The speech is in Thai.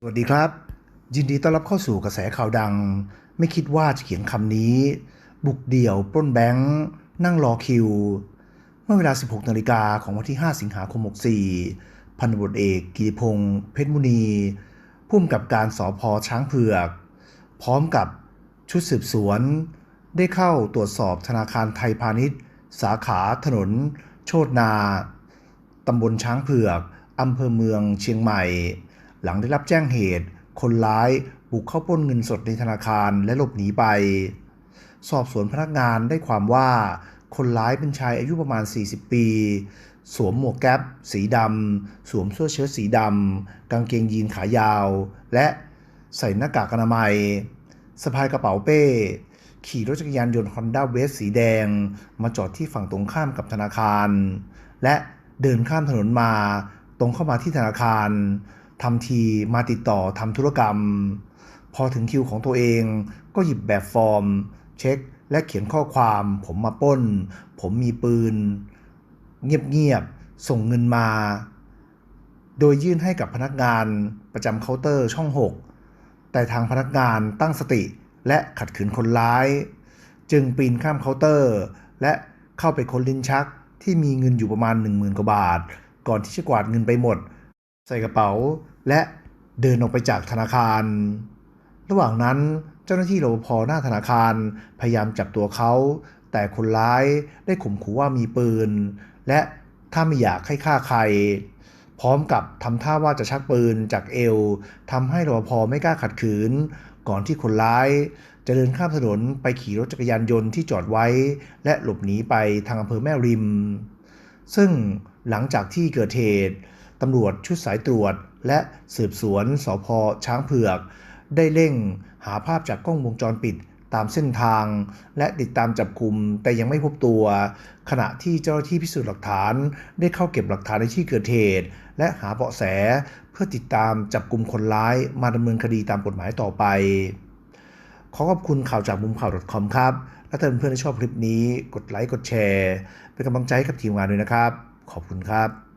สวัสดีครับ ยินดีต้อนรับเข้าสู่กระแสข่าวดัง ไม่คิดว่าจะเขียนคำนี้ บุกเดี่ยวปล้นแบงค์ นั่งรอคิว เมื่อเวลา 16 นาฬิกาของวันที่ 5 สิงหาคม 64 พันตำรวจเอกกิติพงศ์เพชรมุนีผู้กำกับการสอพอช้างเผือก พร้อมกับชุดสืบสวน ได้เข้าตรวจสอบธนาคารไทยพาณิชย์ สาขาถนน โชตนาตำบลช้างเผือกอำเภอเมืองเชียงใหม่ หลังได้รับแจ้งเหตุ คนร้ายบุกเข้าปล้นเงินสดในธนาคารและหลบหนีไป สอบสวนพนักงานได้ความว่า คนร้ายเป็นชายอายุประมาณ 40 ปี สวมหมวกแก๊ปสีดำ สวมเสื้อเชิ้ตสีดำ กางเกงยีนขายาว และใส่หน้ากากอนามัยสะพายกระเป๋าเป้ ขี่รถจักรยานยนต์ Honda w a v e สีแดง มาจอดที่ฝั่งตรงข้ามกับธนาคาร และเดินข้ามถนนมาตรงเข้ามาที่ธนาคาร ทำทีมาติดต่อทำธุรกรรม พอถึงคิวของตัวเองก็หยิบแบบฟอร์ม เช็ค และเขียนข้อความ ผมมาป้น ผมมีปืน เงียบๆ ส่งเงินมา โดยยื่นให้กับพนักงานประจำเคาน์เตอร์ช่อง 6 แต่ทางพนักงานตั้งสติและขัดขืนคนร้าย จึงปีนข้ามเคาน์เตอร์ และเข้าไปค้นลิ้นชักที่มีเงินอยู่ประมาณ 10,000 กว่าบาท ก่อนที่จะกวาดเงินไปหมด ใส่กระเป๋า และเดินออกไปจากธนาคาร ระหว่างนั้นเจ้าหน้าที่รปภหน้าธนาคารพยายามจับตัวเขา แต่คนร้ายได้ข่มขู่ว่ามีปืน และถ้าไม่อยากให้ฆ่าใคร พร้อมกับทำท่าว่าจะชักปืนจากเอวทำให้รปภไม่กล้าขัดขืน ก่อนที่คนร้ายจะเดินข้ามถนนไปขี่รถจักรยานยนต์ที่จอดไว้ และหลบหนีไปทางอำเภอแม่ริม ซึ่งหลังจากที่เกิดเหตุ ตำรวจชุดสายตรวจ และสืบสวนสพช้างเผือก ได้เร่งหาภาพจากกล้องวงจรปิดตามเส้นทาง และติดตามจับกลุ่มแต่ยังไม่พบตัว ขณะที่เจ้าหน้าที่พิสูจน์หลักฐานได้เข้าเก็บหลักฐานในที่เกิดเหตุ และหาเบาะแสเพื่อติดตามจับกลุ่มคนร้ายมาดำเนินคดีตามกฎหมายต่อไป ขอขอบคุณข่าวจากมุมข่าว .com ครับ และถ้าเพื่อนๆชอบคลิปนี้ กดไลค์กดแชร์ เป็นกำลังใจให้กับทีมงานด้วยนะครับ ขอบคุณครับ